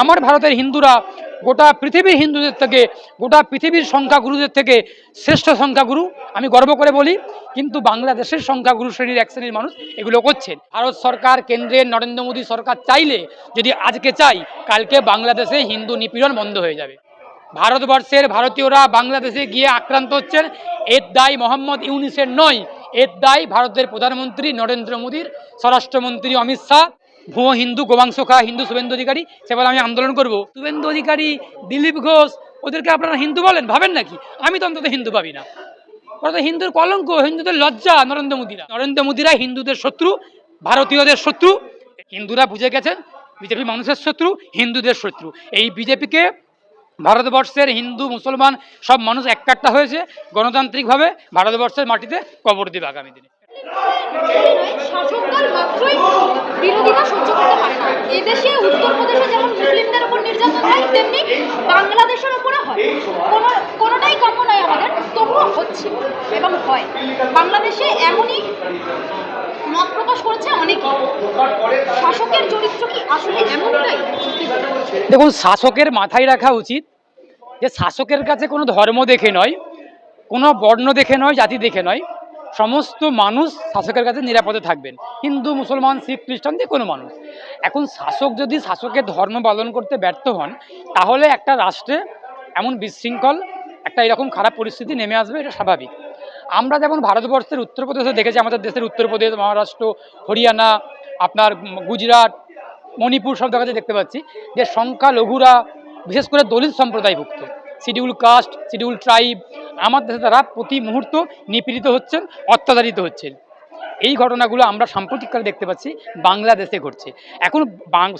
আমার ভারতের হিন্দুরা গোটা পৃথিবীর হিন্দুদের থেকে, গোটা পৃথিবীর সংখ্যাগুরুদের থেকে শ্রেষ্ঠ সংখ্যাগুরু আমি গর্ব করে বলি, কিন্তু বাংলাদেশের সংখ্যাগুরু শ্রেণির এক শ্রেণির মানুষ এগুলো করছেন। ভারত সরকার কেন্দ্রের নরেন্দ্র মোদী সরকার চাইলে যদি আজকে চাই, কালকে বাংলাদেশে হিন্দু নিপীড়ন বন্ধ হয়ে যাবে। ভারতবর্ষের ভারতীয়রা বাংলাদেশে গিয়ে আক্রান্ত হচ্ছেন এর দায় মোহাম্মদ ইউনিসের নয় এর দায় ভারতের প্রধানমন্ত্রী নরেন্দ্র মোদীর স্বরাষ্ট্রমন্ত্রী অমিত শাহ। ভুয়ো হিন্দু গোমাংস খা হিন্দু শুভেন্দু অধিকারী, সে বলে আমি আন্দোলন করব। শুভেন্দু অধিকারী, দিলীপ ঘোষ, ওদেরকে আপনারা হিন্দু বলেন, ভাবেন নাকি? আমি তো অন্তত হিন্দু ভাবি না। ওরা তো হিন্দুর কলঙ্ক, হিন্দুদের লজ্জা, নরেন্দ্র মোদীরা। নরেন্দ্র মোদীরা হিন্দুদের শত্রু, ভারতীয়দের শত্রু। হিন্দুরা বুঝে গেছেন, বিজেপি মানুষের শত্রু, হিন্দুদের শত্রু। এই বিজেপিকে ভারতবর্ষের হিন্দু, মুসলমান সব মানুষ এককাট্টা হয়েছে, গণতান্ত্রিকভাবে ভারতবর্ষের মাটিতে কবর দেবে আগামী দিনে। মাত্রই বিরোধিতা সহ্য করতে পারে না। এদেশে যেমন মুসলিমদের উপর নির্যাতন হয়, তেমনি বাংলাদেশের উপরে হয়। কোনো, কোনোটাই কাম্য নয় আমাদের, তবুও হচ্ছে এবং হয়। বাংলাদেশে এমনই মত প্রকাশ করেছে অনেকে। শাসকের চরিত্র কি আসলে এমনটাই? দেখুন, শাসকের মাথায় রাখা উচিত যে শাসকের কাছে কোনো ধর্ম দেখে নয়, কোনো বর্ণ দেখে নয়, জাতি দেখে নয়। সমস্ত মানুষ শাসকের কাছে নিরাপদে থাকবেন। হিন্দু, মুসলমান, শিখ, খ্রিস্টান যে কোনো মানুষ। এখন শাসক যদি শাসকের ধর্ম পালন করতে ব্যর্থ হন, তাহলে একটা রাষ্ট্রে এমন বিশৃঙ্খল, একটা এরকম খারাপ পরিস্থিতি নেমে আসবে, এটা স্বাভাবিক। আমরা যেমন ভারতবর্ষের উত্তরপ্রদেশে দেখেছি, আমাদের দেশের উত্তরপ্রদেশ, মহারাষ্ট্র, হরিয়ানা, আপনার গুজরাট, মণিপুর সব জায়গাতে দেখতে পাচ্ছি যে সংখ্যালঘুরা, বিশেষ করে দলিত সম্প্রদায়ভুক্ত। শিডিউল কাস্ট শিডিউল ট্রাইব আমার দেশে তারা প্রতি মুহূর্ত নিপীড়িত হচ্ছেন, অত্যাচারিত হচ্ছেন। এই ঘটনাগুলো আমরা সাম্প্রতিককালে দেখতে পাচ্ছি, বাংলাদেশে ঘটছে। এখন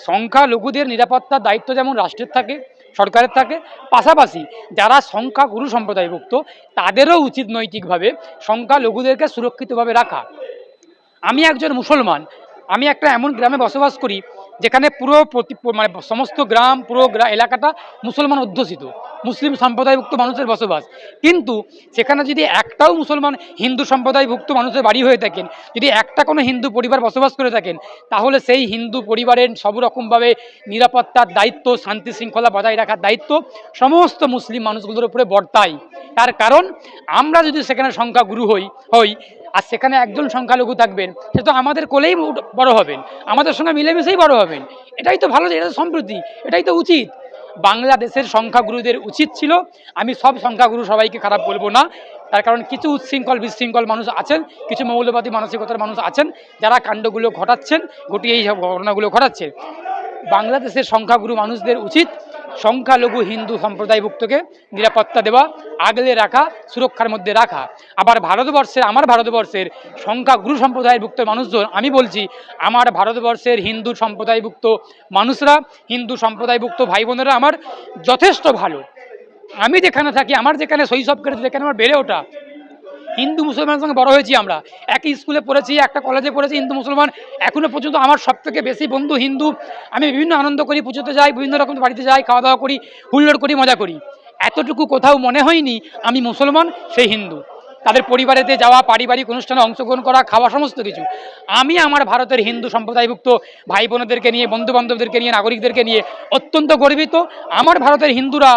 সংখ্যালঘুদের নিরাপত্তার দায়িত্ব যেমন রাষ্ট্রের থাকে, সরকারের থাকে, পাশাপাশি যারা সংখ্যা সংখ্যাগুরু সম্প্রদায়ভুক্ত, তাদেরও উচিত নৈতিকভাবে সংখ্যালঘুদেরকে সুরক্ষিতভাবে রাখা। আমি একজন মুসলমান, আমি একটা এমন গ্রামে বসবাস করি যেখানে পুরো প্রতি মানে সমস্ত গ্রাম, পুরো এলাকাটা মুসলমান অধ্যুষিত, মুসলিম সম্প্রদায়ভুক্ত মানুষের বসবাস। কিন্তু সেখানে যদি একটাও মুসলমান হিন্দু সম্প্রদায়ভুক্ত মানুষের বাড়ি হয়ে থাকেন, যদি একটা কোনো হিন্দু পরিবার বসবাস করে থাকেন, তাহলে সেই হিন্দু পরিবারের সব রকমভাবে নিরাপত্তার দায়িত্ব, শান্তি শৃঙ্খলা বজায় রাখার দায়িত্ব সমস্ত মুসলিম মানুষগুলোর উপরে বর্তায়। তার কারণ, আমরা যদি সেখানে সংখ্যাগুরু হই হই আর সেখানে একজন সংখ্যালঘু থাকবেন, সে তো আমাদের কোলেই বড় হবেন, আমাদের সঙ্গে মিলেমিশেই বড় হবেন। এটাই তো ভালো, এটা তো সম্প্রতি, এটাই তো উচিত। বাংলাদেশের সংখ্যাগুরুদের উচিত ছিল, আমি সব সংখ্যাগুরু সবাইকে খারাপ বলব না, তার কারণ কিছু উচ্ছৃঙ্খল, বিশৃঙ্খল মানুষ আছেন, কিছু মৌলবাদী মানসিকতার মানুষ আছেন, যারা কাণ্ডগুলো ঘটাচ্ছেন, ঘটিয়ে এই সব ঘটনাগুলো ঘটাচ্ছেন বাংলাদেশের সংখ্যাগুরু মানুষদের উচিত সংখ্যালঘু হিন্দু সম্প্রদায়ভুক্তকে নিরাপত্তা দেওয়া, আগলে রাখা, সুরক্ষার মধ্যে রাখা। আবার ভারতবর্ষের, আমার ভারতবর্ষের সংখ্যাগুরু সম্প্রদায়ভুক্ত মানুষজন, আমি বলছি, আমার ভারতবর্ষের হিন্দু সম্প্রদায়ভুক্ত মানুষরা, হিন্দু সম্প্রদায়ভুক্ত ভাই বোনেরা আমার যথেষ্ট ভালো। আমি যেখানে থাকি, আমার যেখানে শৈশব কেটেছে, যেখানে আমার বেড়ে ওঠা হিন্দু মুসলমানের সঙ্গে বড় হয়েছি আমরা। একই স্কুলে পড়েছি, একটা কলেজে পড়েছি, হিন্দু মুসলমান। এখনও পর্যন্ত আমার সব থেকে বেশি বন্ধু হিন্দু। আমি বিভিন্ন আনন্দ করি, পুজোতে যাই, বিভিন্ন রকম বাড়িতে যাই খাওয়া দাওয়া করি, হুল্লোড় করি, মজা করি। এতটুকু কোথাও মনে হয়নি আমি মুসলমান, সেই হিন্দু। তাদের পরিবারেতে যাওয়া, পারিবারিক অনুষ্ঠানে অংশগ্রহণ করা, খাওয়া, সমস্ত কিছু। আমি আমার ভারতের হিন্দু সম্প্রদায়ভুক্ত ভাই বোনদেরকে নিয়ে বন্ধু বান্ধবদেরকে নিয়ে, নাগরিকদেরকে নিয়ে অত্যন্ত গর্বিত। আমার ভারতের হিন্দুরা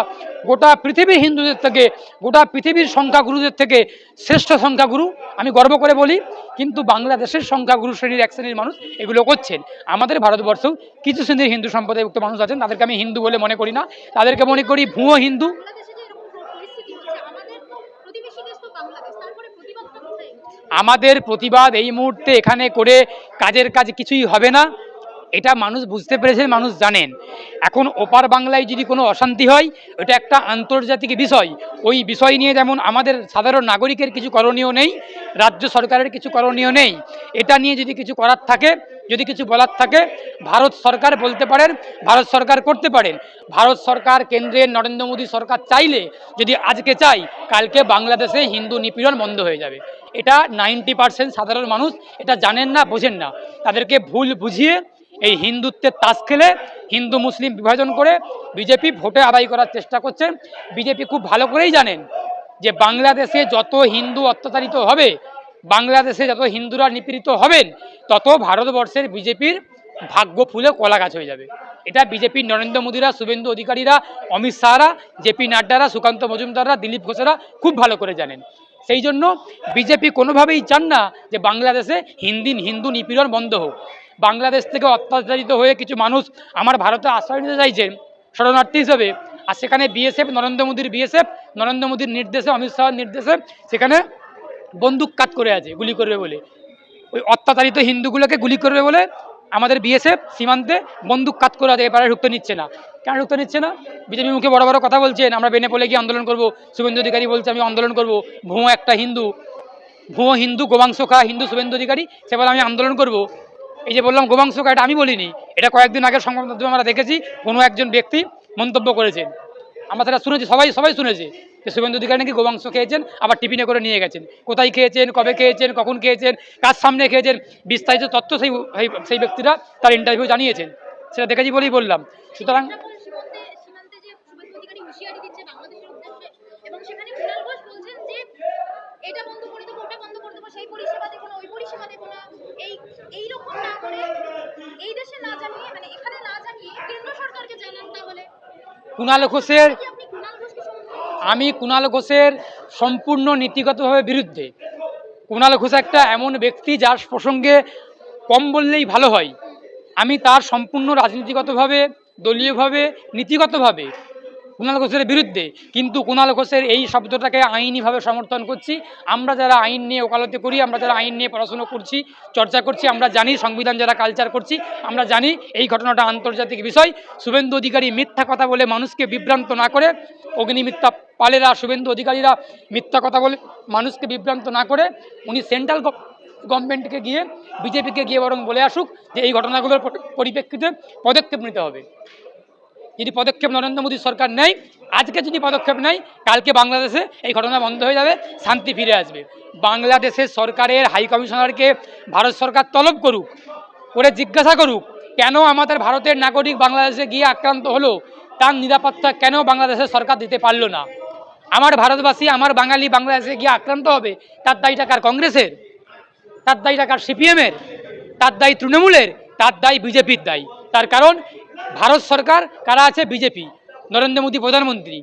গোটা পৃথিবীর হিন্দুদের থেকে, গোটা পৃথিবীর সংখ্যাগুরুদের থেকে শ্রেষ্ঠ সংখ্যাগুরু। আমি গর্ব করে বলি, কিন্তু বাংলাদেশের সংখ্যাগুরু শ্রেণির এক শ্রেণির মানুষ এগুলো করছেন। আমাদের ভারতবর্ষেও কিছু শ্রেণির হিন্দু সম্প্রদায়ভুক্ত মানুষ আছেন। তাদেরকে আমি হিন্দু বলে মনে করি না। তাদেরকে মনে করি ভুয়ো হিন্দু বাংলাদেশে যে এরকম পরিস্থিতি হচ্ছে আমাদের প্রতিবেশী দেশ তো বাংলাদেশ তারপরে প্রতিবাদটা কোথায় আমাদের প্রতিবাদ এই মুহূর্তে এখানে করে কাজের কাজ কিছুই হবে না। এটা মানুষ বুঝতে পেরেছেন মানুষ জানেন। এখন ওপার বাংলায় যদি কোনো অশান্তি হয় এটা একটা আন্তর্জাতিক বিষয়। ওই বিষয় নিয়ে যেমন আমাদের সাধারণ নাগরিকের কিছু করণীয় নেই, রাজ্য সরকারের কিছু করণীয় নেই। এটা নিয়ে যদি কিছু করার থাকে, যদি কিছু বলার থাকে, ভারত সরকার বলতে পারেন, ভারত সরকার করতে পারেন। ভারত সরকার কেন্দ্রের নরেন্দ্র মোদী সরকার চাইলে যদি আজকে চাই কালকে বাংলাদেশে হিন্দু নিপীড়ন বন্ধ হয়ে যাবে। এটা নাইনটি পার্সেন্ট সাধারণ মানুষ এটা জানেন না, বোঝেন না। তাদেরকে ভুল বুঝিয়ে এই হিন্দুত্বের তাস খেলে হিন্দু মুসলিম বিভাজন করে বিজেপি ভোটে আদায় করার চেষ্টা করছে। বিজেপি খুব ভালো করেই জানেন যে বাংলাদেশে যত হিন্দু অত্যাচারিত হবে, বাংলাদেশে যত হিন্দুরা নিপীড়িত হবেন, তত ভারতবর্ষের বিজেপির ভাগ্য ফুলে কলা গাছ হয়ে যাবে। এটা বিজেপির নরেন্দ্র মোদীরা, শুভেন্দু অধিকারীরা, অমিত শাহরা জেপি নাড্ডারা, সুকান্ত মজুমদাররা, দিলীপ ঘোষেরা খুব ভালো করে জানেন। সেই জন্য বিজেপি কোনোভাবেই চান না যে বাংলাদেশে হিন্দি, হিন্দু নিপীড়ন বন্ধ হোক। বাংলাদেশ থেকে অত্যাচারিত হয়ে কিছু মানুষ আমার ভারতে আশ্রয় নিতে চাইছেন শরণার্থী হিসেবে। আর সেখানে বিএসএফ, নরেন্দ্র মোদীর বিএসএফ, নরেন্দ্র মোদীর নির্দেশে, অমিত শাহের নির্দেশে সেখানে বন্দুক কাজ করে আছে, গুলি করবে বলে। ওই অত্যাচারিত হিন্দুগুলোকে গুলি করবে বলে আমাদের বিএসএফ সীমান্তে বন্দুক কাজ করে এবারে ঢুকতে নিচ্ছে না। কেন ঢুকতে নিচ্ছে না? বিজেপি মুখে বড় বড় কথা বলছেন, আমরা বেনেপোলে গিয়ে আন্দোলন করব। শুভেন্দু অধিকারী বলছে, আমি আন্দোলন করব। ভুয়ো একটা হিন্দু, ভুয়ো হিন্দু গোমাংস খা হিন্দু শুভেন্দু অধিকারী, সে বলে, আমি আন্দোলন করব। এই যে বললাম গোমাংস খা এটা আমি বলিনি। এটা কয়েকদিন আগে সংবাদ মাধ্যমে আমরা দেখেছি, কোনো একজন ব্যক্তি মন্তব্য করেছেন। আমরা সেটা শুনেছি, সবাই সবাই শুনেছে। যে শুভেন্দু অধিকারী নাকি গোমাংস খেয়েছেন আবার টিফিনে করে নিয়ে গেছেন। কোথায় খেয়েছেন কবে খেয়েছেন কখন খেয়েছেন কার সামনে খেয়েছেন বিস্তারিত তথ্য সেই সেই- ব্যক্তিরা তার ইন্টারভিউ জানিয়েছেন। সেটা দেখেছি বলেই বললাম। সুতরাং এটা বন্ধ করে দেবো ওটা বন্ধ করে দেবো সেই পরিষেবা দেবো না ওই পরিষেবা দেবো না এই এই না করে এই দেশে না জানিয়ে মানে এখানে না জানিয়ে কেন্দ্র সরকারকে জানান তাহলে কুণাল ঘোষের কি আপনি কুণাল ঘোষকে সম্বোধন আমি কুণাল ঘোষের সম্পূর্ণ নীতিগতভাবে বিরুদ্ধে। কুণাল ঘোষ একটা এমন ব্যক্তি যার প্রসঙ্গে কম বললেই ভালো হয়। আমি তার সম্পূর্ণ রাজনীতিগতভাবে, দলীয়ভাবে, নীতিগতভাবে কুণাল ঘোষের বিরুদ্ধে। কিন্তু কুণাল ঘোষের এই শব্দটাকে আইনিভাবে সমর্থন করছি। আমরা যারা আইন নিয়ে ওকালতি করি, আমরা যারা আইন নিয়ে পড়াশুনো করছি, চর্চা করছি, আমরা জানি সংবিধান যারা কালচার করছি, আমরা জানি এই ঘটনাটা আন্তর্জাতিক বিষয়। শুভেন্দু অধিকারী মিথ্যা কথা বলে মানুষকে বিভ্রান্ত না করে অগ্নিমিথ্যা পালেরা, শুভেন্দু অধিকারীরা মিথ্যা কথা বলে মানুষকে বিভ্রান্ত না করে, উনি সেন্ট্রাল গভর্নমেন্টকে গিয়ে বিজেপিকে গিয়ে বরং বলে আসুক যে এই ঘটনাগুলোর পরিপ্রেক্ষিতে পদক্ষেপ নিতে হবে। যদি পদক্ষেপ নরেন্দ্র মোদী সরকার নেয়, আজকে যদি পদক্ষেপ নেয়, কালকে বাংলাদেশে এই ঘটনা বন্ধ হয়ে যাবে, শান্তি ফিরে আসবে। বাংলাদেশের সরকারের হাই কমিশনারকে ভারত সরকার তলব করুক করে জিজ্ঞাসা করুক, কেন আমাদের ভারতের নাগরিক বাংলাদেশে গিয়ে আক্রান্ত হলো? তার নিরাপত্তা কেন বাংলাদেশের সরকার দিতে পারল না? আমার ভারতবাসী, আমার বাঙালি বাংলাদেশে গিয়ে আক্রান্ত হবে, তার দায়টা কার কংগ্রেসের? তার দায়টা কার সিপিএমের? তার দায়ী তৃণমূলের? তার দায়ী বিজেপির দায়ী। তার কারণ ভারত সরকার কারা আছে? বিজেপি। নরেন্দ্র মোদী, প্রধানমন্ত্রী।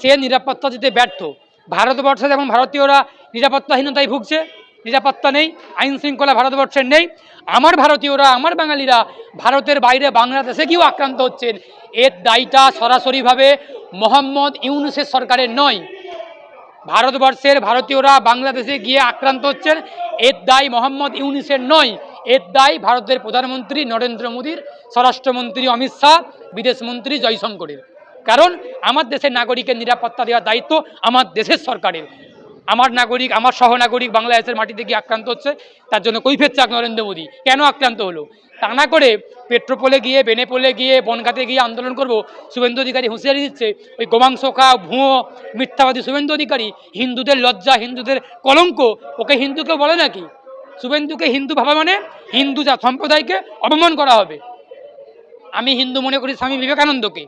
সে নিরাপত্তা দিতে ব্যর্থ। ভারতবর্ষে যেমন ভারতীয়রা নিরাপত্তাহীনতায় ভুগছে। নিরাপত্তা নেই, আইন শৃঙ্খলা ভারতবর্ষের নেই। আমার ভারতীয়রা, আমার বাঙালিরা ভারতের বাইরে বাংলাদেশে গিয়েও আক্রান্ত হচ্ছেন? এর দায়টা সরাসরিভাবে মোহাম্মদ ইউনুসের সরকারের নয়। ভারতবর্ষের ভারতীয়রা বাংলাদেশে গিয়ে আক্রান্ত হচ্ছেন। এর দায় মোহাম্মদ ইউনিসের নয়। এর দায় ভারতের প্রধানমন্ত্রী নরেন্দ্র মোদীর, স্বরাষ্ট্রমন্ত্রী অমিত শাহ, বিদেশমন্ত্রী জয়শঙ্করের। কারণ আমার দেশের নাগরিকের নিরাপত্তা দেওয়ার দায়িত্ব আমার দেশের সরকারের। আমার নাগরিক, আমার সহনাগরিক বাংলাদেশের মাটিতে গিয়ে আক্রান্ত হচ্ছে, তার জন্য কৈফের চাক নরেন্দ্র মোদী। কেন আক্রান্ত হলো? তা না করে পেট্রোপোলে গিয়ে, বেনেপোলে গিয়ে, বনগাতে গিয়ে আন্দোলন করব, শুভেন্দু অধিকারী হুঁশিয়ারি দিচ্ছে, ওই গোমাংস খা ভুয়ো, মিথ্যাবাদী শুভেন্দু অধিকারী, হিন্দুদের লজ্জা, হিন্দুদের কলঙ্ক, ওকে হিন্দু কেউ বলে নাকি? শুভেন্দুকে হিন্দু ভাবা মানে হিন্দু যা সম্প্রদায়কে অপমান করা হবে। আমি হিন্দু মনে করি স্বামী বিবেকানন্দকে।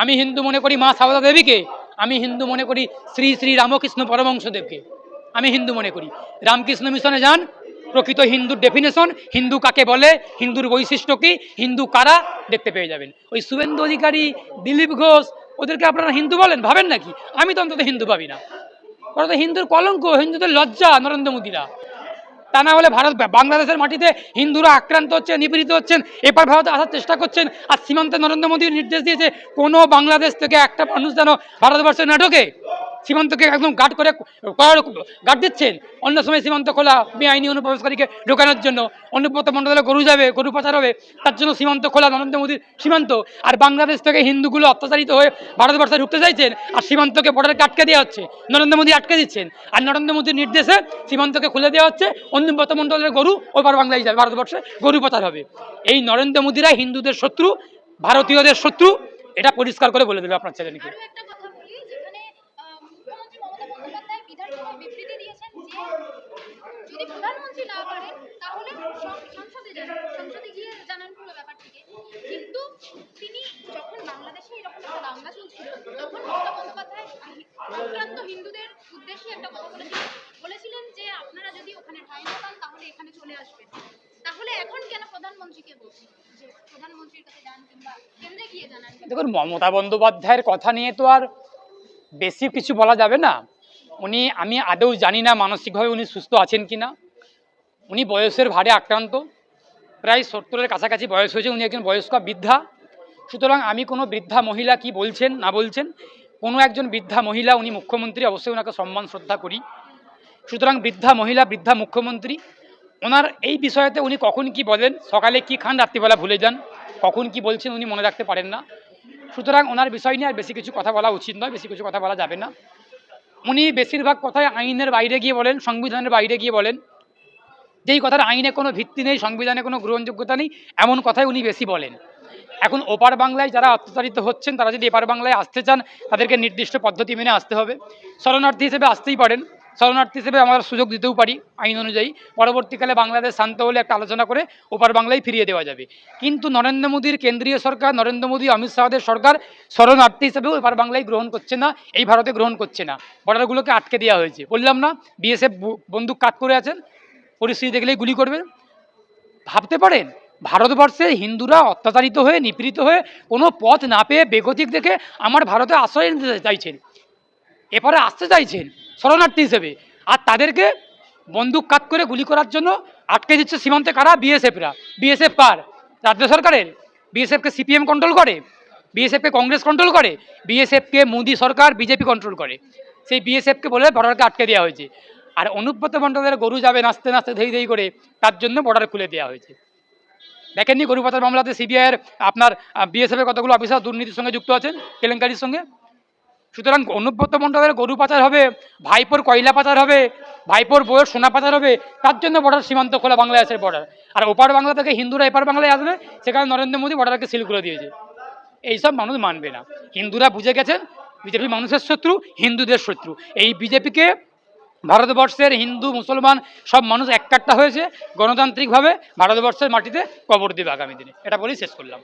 আমি হিন্দু মনে করি মা সারদা দেবীকে। আমি হিন্দু মনে করি শ্রী শ্রী রামকৃষ্ণ পরমংশদেবকে আমি হিন্দু মনে করি। রামকৃষ্ণ মিশনে যান, প্রকৃত হিন্দুর ডেফিনেশন হিন্দু কাকে বলে, হিন্দুর বৈশিষ্ট্য কি, হিন্দু কারা দেখতে পেয়ে যাবেন। ওই শুভেন্দু অধিকারী, দিলীপ ঘোষ, ওদেরকে আপনারা হিন্দু বলেন? ভাবেন নাকি? আমি তো অন্তত হিন্দু ভাবি না। ওরা তো হিন্দুর কলঙ্ক, হিন্দুদের লজ্জা নরেন্দ্র মোদীরা। তা না হলে ভারত বাংলাদেশের মাটিতে হিন্দুরা আক্রান্ত হচ্ছে নিপীড়িত হচ্ছেন। এপার ভারতে আসার চেষ্টা করছেন আর সীমান্তে নরেন্দ্র মোদী নির্দেশ দিয়েছে, কোনো বাংলাদেশ থেকে একটা মানুষ যেন ভারতবর্ষে না ঢোকে। সীমান্তকে একদম গার্ড করে গার্ড দিচ্ছেন? অন্য সময় সীমান্ত খোলা, বেআইনি অনুপ্রবেশকারীকে ঢোকানোর জন্য অনুব্রত মণ্ডলে গরু যাবে, গরু পাচার হবে, তার জন্য সীমান্ত খোলা, নরেন্দ্র মোদীর সীমান্ত। আর বাংলাদেশ থেকে হিন্দুগুলো অত্যাচারিত হয়ে ভারতবর্ষে ঢুকতে চাইছেন, আর সীমান্তকে বর্ডারকে আটকে দেওয়া হচ্ছে, নরেন্দ্র মোদী আটকে দিচ্ছেন। আর নরেন্দ্র মোদীর নির্দেশে সীমান্তকে খুলে দেওয়া হচ্ছে, অনুব্রত মণ্ডলের গরু ওপার বাংলায় যাবে, ভারতবর্ষে গরু পাচার হবে। এই নরেন্দ্র মোদীরা হিন্দুদের শত্রু, ভারতীয়দের শত্রু, এটা পরিষ্কার করে বলে দেবে আপনার ছেলেকে আরও একটা কথা বলি যেখানে আহ, মুখ্যমন্ত্রী মমতা বন্দ্যোপাধ্যায় বিধানসভায় বিবৃতি দিয়েছেন যে যদি প্রধানমন্ত্রী না পারেন তাহলে সং- সংসদে যান সংসদে গিয়ে জানান পুরো ব্যাপারটিকে কিন্তু তিনি যখন বাংলাদেশে এরকম একটা দাঙ্গা চলছিল তখন মমতা বন্দ্যোপাধ্যায় আক্রান্ত হিন্দুদের উদ্দেশ্যে একটা কথা বলেছিলেন বলেছিলেন যে আপনারা যদি ওখানে ঠাঁই না পান তাহলে এখানে চলে আসবেন তাহলে এখন কেন প্রধানমন্ত্রীকে বলছেন যে প্রধানমন্ত্রীর কাছে যান কিংবা কেন্দ্রে গিয়ে জানান দেখুন, মমতা বন্দ্যোপাধ্যায়ের কথা নিয়ে তো আর বেশি কিছু বলা যাবে না। উনি, আমি আদৌ জানি না মানসিকভাবে উনি সুস্থ আছেন কি না উনি বয়সের ভারে আক্রান্ত। প্রায় সত্তরের কাছাকাছি বয়স হয়েছে। উনি একজন বয়স্ক বৃদ্ধা। সুতরাং আমি কোনো বৃদ্ধা মহিলা কি বলছেন, না বলছেন, কোনো একজন বৃদ্ধা মহিলা উনি মুখ্যমন্ত্রী, অবশ্যই ওনাকে সম্মান, শ্রদ্ধা করি। সুতরাং বৃদ্ধা মহিলা, বৃদ্ধা মুখ্যমন্ত্রী ওনার এই বিষয়তে উনি কখন কি বলেন, সকালে কি খান, রাত্রিবেলা ভুলে যান, কখন কি বলছেন উনি মনে রাখতে পারেন না। সুতরাং ওনার বিষয় নিয়ে আর বেশি কিছু কথা বলা উচিত নয়, বেশি কিছু কথা বলা যাবে না। উনি বেশিরভাগ কথাই আইনের বাইরে গিয়ে বলেন, সংবিধানের বাইরে গিয়ে বলেন। যেই কথার আইনে কোনো ভিত্তি নেই, সংবিধানে কোনো গ্রহণযোগ্যতা নেই, এমন কথাই উনি বেশি বলেন। এখন ওপার বাংলায় যারা অত্যাচারিত হচ্ছেন, তারা যদি এপার বাংলায় আসতে চান, তাদেরকে নির্দিষ্ট পদ্ধতি মেনে আসতে হবে। শরণার্থী হিসেবে আসতেই পারেন। শরণার্থী হিসেবে আমরা সুযোগ দিতেও পারি আইন অনুযায়ী। পরবর্তীকালে বাংলাদেশ শান্ত হলে একটা আলোচনা করে ওপার বাংলায় ফিরিয়ে দেওয়া যাবে। কিন্তু নরেন্দ্র মোদীর কেন্দ্রীয় সরকার, নরেন্দ্র মোদী, অমিত শাহদের সরকার শরণার্থী হিসেবেও ওপার বাংলায় গ্রহণ করছে না, এই ভারতে গ্রহণ করছে না। বর্ডারগুলোকে আটকে দেওয়া হয়েছে। বললাম না, বিএসএফ বন্দুক কাত করে আছেন। পরিস্থিতি দেখলেই গুলি করবেন। ভাবতে পারেন, ভারতবর্ষে হিন্দুরা অত্যাচারিত হয়ে, নিপীড়িত হয়ে কোনো পথ না পেয়ে বেগতিক দেখে আমার ভারতে আশ্রয় নিতে চাইছেন। এপারে আসতে চাইছেন। শরণার্থী হিসেবে। আর তাদেরকে বন্দুক কাত করে গুলি করার জন্য আটকে দিচ্ছে সীমান্তে কারা? বিএসএফরা। বিএসএফ কার? রাজ্য সরকারের। বিএসএফকে সিপিএম কন্ট্রোল করে। বিএসএফকে কংগ্রেস কন্ট্রোল করে। বিএসএফকে মোদি সরকার, বিজেপি কন্ট্রোল করে। সেই বিএসএফকে বলে বর্ডারকে আটকে দেওয়া হয়েছে। আর অনুব্রত মণ্ডলের গরু যাবে নাচতে নাচতে ধেই ধেই করে তার জন্য বর্ডার খুলে দেওয়া হয়েছে। দেখেননি গরু পাচার মামলাতে সিবিআইয়ের আপনার বিএসএফের কতগুলো অফিসার দুর্নীতির সঙ্গে যুক্ত আছেন? কেলেঙ্কারির সঙ্গে? সুতরাং অনুব্রত মণ্ডলের গরু পাচার হবে, ভাইপোর কয়লা পাচার হবে, ভাইপোর বইয়ের সোনা পাচার হবে, তার জন্য বর্ডার সীমান্ত খোলা বাংলাদেশের বর্ডার। আর ওপার বাংলা থেকে হিন্দুরা এপার বাংলায় আসবে সেখানে নরেন্দ্র মোদী বর্ডারকে সিল করে দিয়েছে। এইসব মানুষ মানবে না। হিন্দুরা বুঝে গেছেন, বিজেপি মানুষের শত্রু, হিন্দুদের শত্রু। এই বিজেপিকে ভারতবর্ষের হিন্দু, মুসলমান সব মানুষ এককাট্টা হয়েছে, গণতান্ত্রিকভাবে ভারতবর্ষের মাটিতে কবর দেবে আগামী দিনে। এটা বলেই শেষ করলাম।